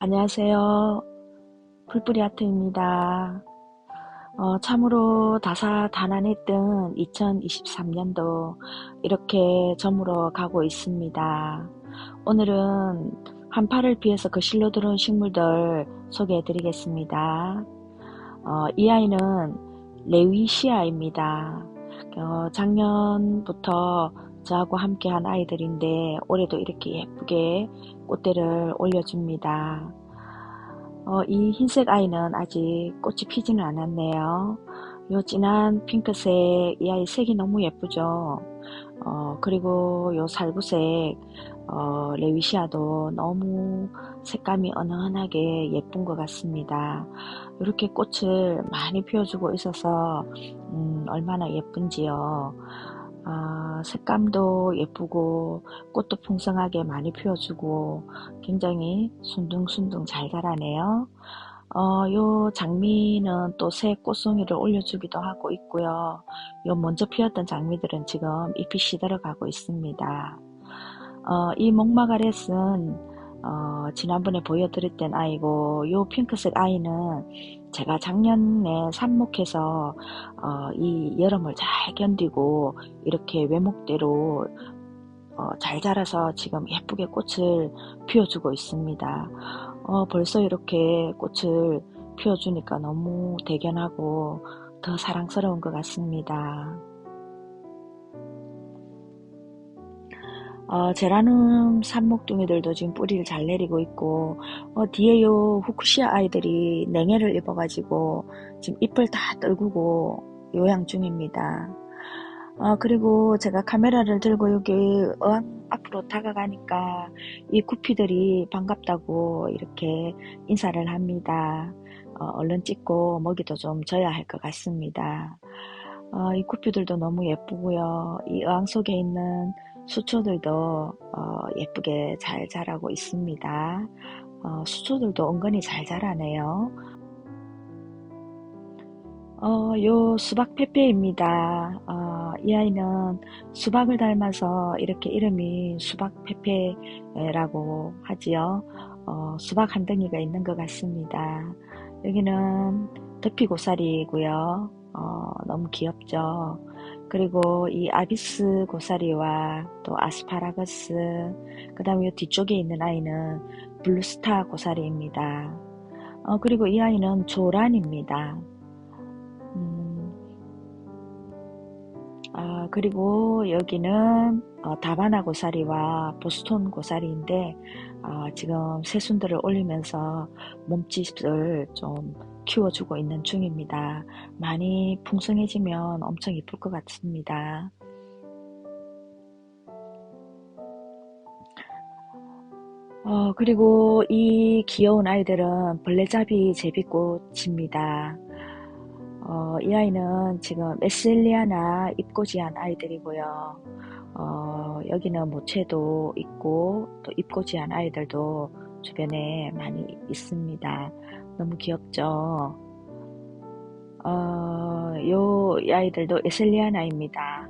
안녕하세요. 풀뿌리 아트입니다. 어, 참으로 다사다난했던 2023년도 이렇게 저물어 가고 있습니다. 오늘은 한파를 피해서 거실로 들어온 식물들 소개해 드리겠습니다. 어, 이 아이는 레위시아입니다. 어, 작년부터 저하고 함께 한 아이들인데 올해도 이렇게 예쁘게 꽃대를 올려줍니다. 어, 이 흰색 아이는 아직 꽃이 피지는 않았네요. 요 진한 핑크색 이 아이 색이 너무 예쁘죠. 어, 그리고 요 살구색 어, 레위시아도 너무 색감이 은은하게 예쁜 것 같습니다. 이렇게 꽃을 많이 피워주고 있어서 음, 얼마나 예쁜지요. 아, 색감도 예쁘고 꽃도 풍성하게 많이 피워주고 굉장히 순둥순둥 잘 자라네요. 어, 요 장미는 또 새 꽃송이를 올려주기도 하고 있고요. 요 먼저 피었던 장미들은 지금 잎이 시들어가고 있습니다. 어, 이 목마가렛은 어, 지난번에 보여드렸던 아이고 요 핑크색 아이는 제가 작년에 삽목해서 어, 이 여름을 잘 견디고 이렇게 외목대로 어, 잘 자라서 지금 예쁘게 꽃을 피워주고 있습니다. 어, 벌써 이렇게 꽃을 피워주니까 너무 대견하고 더 사랑스러운 것 같습니다. 어, 제라늄 산목둥이들도 지금 뿌리를 잘 내리고 있고 어, 뒤에 요 후쿠시아 아이들이 냉해를 입어가지고 지금 잎을 다 떨구고 요양 중입니다. 어, 그리고 제가 카메라를 들고 여기 어항 앞으로 다가가니까 이 구피들이 반갑다고 이렇게 인사를 합니다. 어, 얼른 찍고 먹이도 좀 줘야 할 것 같습니다. 어, 이 구피들도 너무 예쁘고요. 이 어항 속에 있는 수초들도 어, 예쁘게 잘 자라고 있습니다. 어, 수초들도 은근히 잘 자라네요. 어, 요 수박 페페입니다. 어, 이 아이는 수박을 닮아서 이렇게 이름이 수박 페페라고 하지요. 어, 수박 한 덩이가 있는 것 같습니다. 여기는 더피고사리이고요. 어, 너무 귀엽죠. 그리고 이 아비스 고사리와 또 아스파라거스, 그 다음에 뒤쪽에 있는 아이는 블루스타 고사리입니다. 어, 그리고 이 아이는 조란입니다. 음, 아, 그리고 여기는 어, 다바나 고사리와 보스톤 고사리인데 어, 지금 새순들을 올리면서 몸집을 좀 키워주고 있는 중입니다. 많이 풍성해지면 엄청 이쁠 것 같습니다. 어, 그리고 이 귀여운 아이들은 벌레잡이 제비꽃입니다. 어, 이 아이는 지금 에셀리아나 잎꽂이한 아이들이고요. 어, 여기는 모채도 있고 또 잎꽂이한 아이들도 주변에 많이 있습니다. 너무 귀엽죠? 어, 요 아이들도 에셀리아나입니다.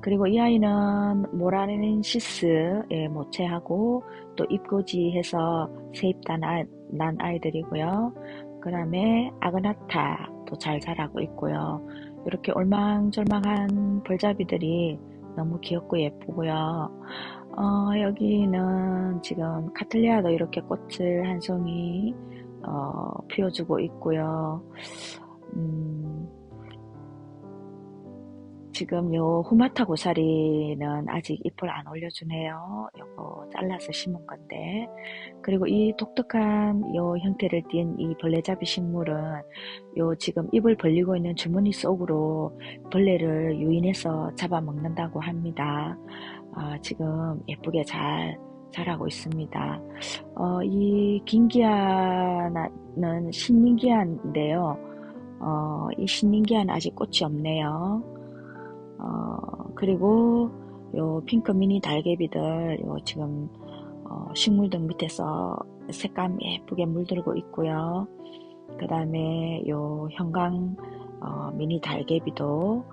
그리고 이 아이는 모라렌시스의 모체하고 또 잎꽂이해서 세입단 난 아이들이고요. 그 다음에 아그나타도 잘 자라고 있고요. 이렇게 올망졸망한 벌잡이들이 너무 귀엽고 예쁘고요. 어, 여기는 지금 카틀리아도 이렇게 꽃을 한 송이 어, 피워주고 있고요. 지금 요 후마타 고사리는 아직 잎을 안 올려주네요. 요거 잘라서 심은 건데. 그리고 이 독특한 요 형태를 띈이 벌레잡이 식물은 요 지금 잎을 벌리고 있는 주머니 속으로 벌레를 유인해서 잡아먹는다고 합니다. 아, 지금 예쁘게 잘 자라고 있습니다. 어, 이 긴기아는 신민기아인데요. 어, 이 신민기아는 아직 꽃이 없네요. 어, 그리고 요 핑크 미니 달개비들 요 지금 어, 식물등 밑에서 색감 예쁘게 물들고 있고요. 그 다음에 요 형광 어, 미니 달개비도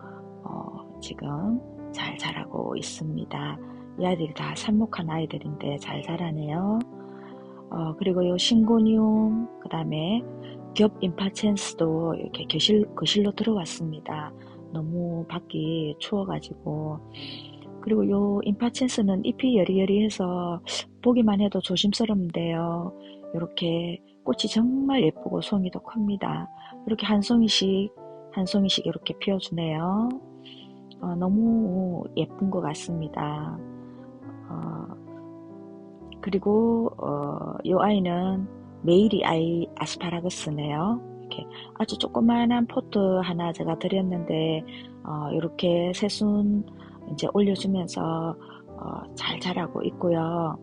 어, 지금 잘 자라고 있습니다. 이 아이들이 다 삽목한 아이들인데 잘 자라네요. 어, 그리고 요 신고니움, 그 다음에 겹 임파첸스도 이렇게 거실, 거실로 들어왔습니다. 너무 밖이 추워가지고. 그리고 요 임파첸스는 잎이 여리여리해서 보기만 해도 조심스럽는데요. 이렇게 꽃이 정말 예쁘고 송이도 큽니다. 이렇게 한 송이씩 한 송이씩 이렇게 피워주네요. 어, 너무 예쁜 것 같습니다. 어, 그리고 어, 이 아이는 메이리 아이 아스파라거스네요. 이렇게 아주 조그마한 포트 하나 제가 드렸는데 어, 이렇게 새순 이제 올려주면서 어, 잘 자라고 있고요.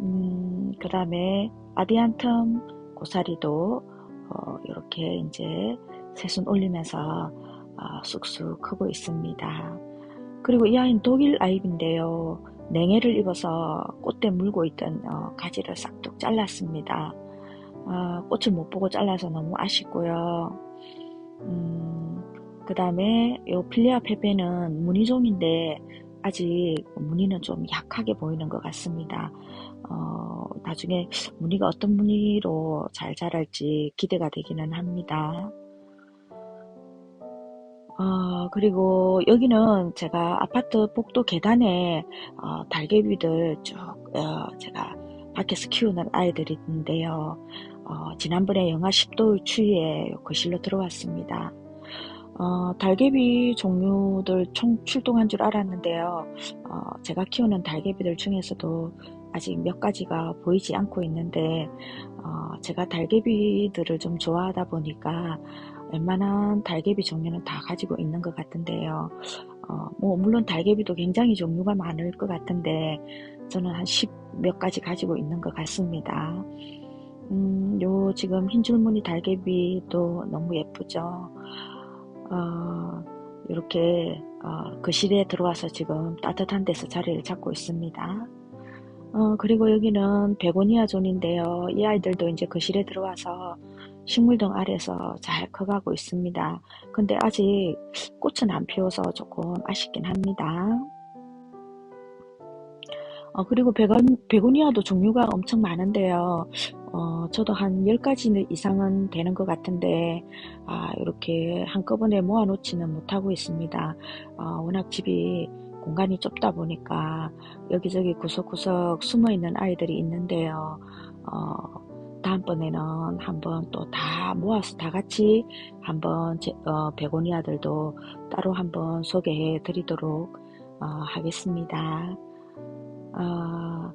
음, 그 다음에 아디안텀 고사리도 어, 이렇게 이제 새순 올리면서 어, 쑥쑥 크고 있습니다. 그리고 이 아이는 독일 아이인데요. 냉해를 입어서 꽃대 물고 있던 어, 가지를 싹둑 잘랐습니다. 어, 꽃을 못 보고 잘라서 너무 아쉽고요. 음, 그 다음에 이 필리아 페페는 무늬종인데 아직 무늬는 좀 약하게 보이는 것 같습니다. 어, 나중에 무늬가 어떤 무늬로 잘 자랄지 기대가 되기는 합니다. 어, 그리고 여기는 제가 아파트 복도 계단에 어, 달개비들 쭉 어, 제가 밖에서 키우는 아이들이 있는데요. 어, 지난번에 영하 10도 추위에 거실로 들어왔습니다. 어, 달개비 종류들 총 출동한 줄 알았는데요. 어, 제가 키우는 달개비들 중에서도 아직 몇 가지가 보이지 않고 있는데 어, 제가 달개비들을 좀 좋아하다 보니까 웬만한 달개비 종류는 다 가지고 있는 것 같은데요. 어, 뭐 물론 달개비도 굉장히 종류가 많을 것 같은데 저는 한 10 몇 가지 가지고 있는 것 같습니다. 음, 요 지금 흰 줄무늬 달개비도 너무 예쁘죠. 어, 이렇게 어, 거실에 들어와서 지금 따뜻한 데서 자리를 잡고 있습니다. 어, 그리고 여기는 베고니아 존인데요. 이 아이들도 이제 거실에 들어와서 식물등 아래서 잘 커가고 있습니다. 근데 아직 꽃은 안 피워서 조금 아쉽긴 합니다. 어, 그리고 베건, 베고니아도 종류가 엄청 많은데요. 어, 저도 한 10가지 이상은 되는 것 같은데, 아, 이렇게 한꺼번에 모아놓지는 못하고 있습니다. 어, 워낙 집이 공간이 좁다 보니까 여기저기 구석구석 숨어 있는 아이들이 있는데요. 어, 다음번에는 한번 또 다 모아서 다 같이 한번 제, 어, 베고니아들도 따로 한번 소개해 드리도록 어, 하겠습니다. 어,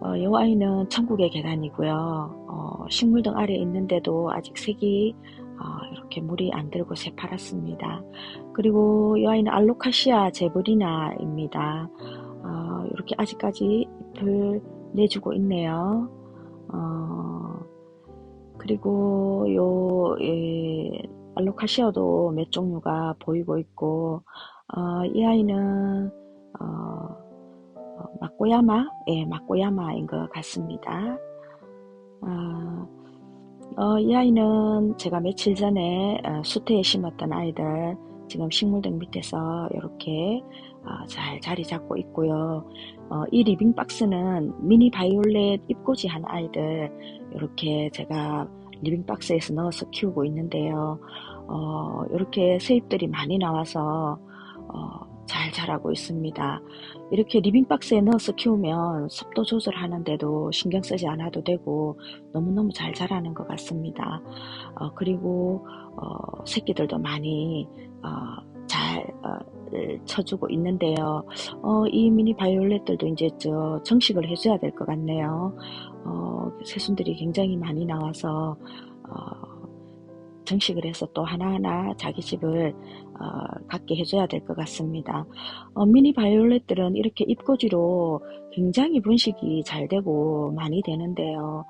어, 이 아이는 천국의 계단이고요. 어, 식물등 아래 있는데도 아직 색이 어, 이렇게 물이 안 들고 새파랗습니다. 그리고 이 아이는 알로카시아 제브리나입니다. 어, 이렇게 아직까지 잎을 내주고 있네요. 어, 그리고 요 예, 알로카시아도 몇 종류가 보이고 있고 어, 이 아이는 어, 어, 마코야마, 예, 마코야마인 것 같습니다. 어, 어, 이 아이는 제가 며칠 전에 어, 수태에 심었던 아이들 지금 식물등 밑에서 이렇게 어, 잘 자리 잡고 있고요. 어, 이 리빙 박스는 미니 바이올렛 잎꽂이 한 아이들 이렇게 제가 리빙 박스에서 넣어서 키우고 있는데요. 어, 이렇게 새잎들이 많이 나와서 어, 잘 자라고 있습니다. 이렇게 리빙박스에 넣어서 키우면 습도 조절하는데도 신경 쓰지 않아도 되고 너무너무 잘 자라는 것 같습니다. 어, 그리고 어, 새끼들도 많이 어, 잘 어, 쳐주고 있는데요. 어, 이 미니 바이올렛들도 이제 저 정식을 해줘야 될 것 같네요. 어, 새순들이 굉장히 많이 나와서 어, 정식을 해서 또 하나하나 자기 집을 어, 갖게 해줘야 될 것 같습니다. 어, 미니 바이올렛들은 이렇게 잎꽂이로 굉장히 분식이 잘 되고 많이 되는데요.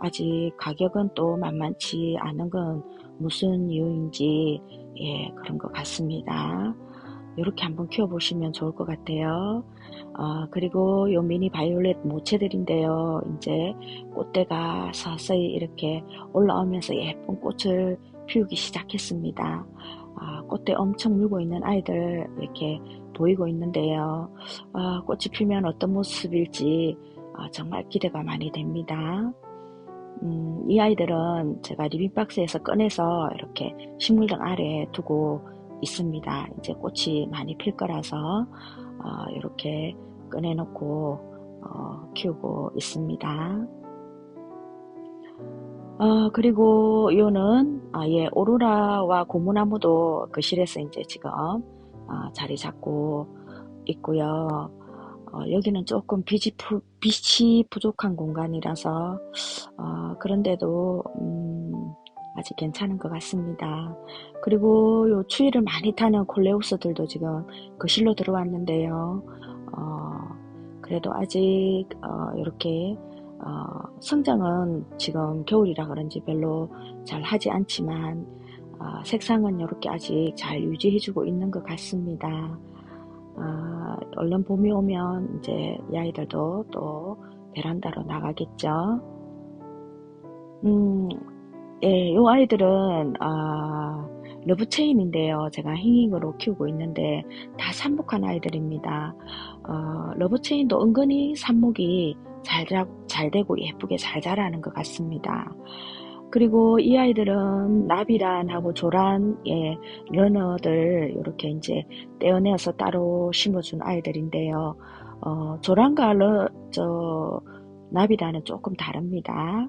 아직 가격은 또 만만치 않은 건 무슨 이유인지 예, 그런 것 같습니다. 이렇게 한번 키워보시면 좋을 것 같아요. 어, 그리고 요 미니 바이올렛 모체들인데요. 이제 꽃대가 서서히 이렇게 올라오면서 예쁜 꽃을 피우기 시작했습니다. 아, 꽃대 엄청 물고 있는 아이들 이렇게 보이고 있는데요. 아, 꽃이 피면 어떤 모습일지 어, 정말 기대가 많이 됩니다. 음, 이 아이들은 제가 리빙박스에서 꺼내서 이렇게 식물등 아래에 두고 있습니다. 이제 꽃이 많이 필 거라서 어, 이렇게 꺼내놓고 어, 키우고 있습니다. 어, 그리고 요는 아, 예, 오로라와 고무나무도 그 실에서 이제 지금 어, 자리 잡고 있고요. 어, 여기는 조금 빛이, 부, 빛이 부족한 공간이라서 어, 그런데도 음, 아직 괜찮은 것 같습니다. 그리고 요 추위를 많이 타는 콜레우스들도 지금 거실로 들어왔는데요. 어, 그래도 아직 어, 이렇게 어, 성장은 지금 겨울이라 그런지 별로 잘 하지 않지만 어, 색상은 이렇게 아직 잘 유지해주고 있는 것 같습니다. 어, 얼른 봄이 오면 이제 이 아이들도 또 베란다로 나가겠죠. 음, 예, 요 아이들은 아, 러브체인인데요. 제가 힝잉으로 키우고 있는데 다 삽목한 아이들입니다. 어, 러브체인도 은근히 삽목이 잘, 잘 되고 예쁘게 잘 자라는 것 같습니다. 그리고 이 아이들은 나비란하고 조란의 러너들 이렇게 이제 떼어내어서 따로 심어준 아이들인데요. 어, 조란과 러, 저, 나비란은 조금 다릅니다.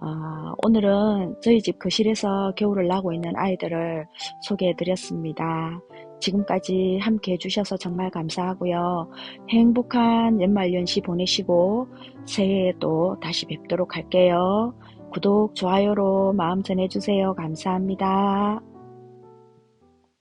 어, 오늘은 저희 집 거실에서 겨울을 나고 있는 아이들을 소개해 드렸습니다. 지금까지 함께 해주셔서 정말 감사하고요. 행복한 연말연시 보내시고 새해에도 다시 뵙도록 할게요. 구독, 좋아요로 마음 전해주세요. 감사합니다.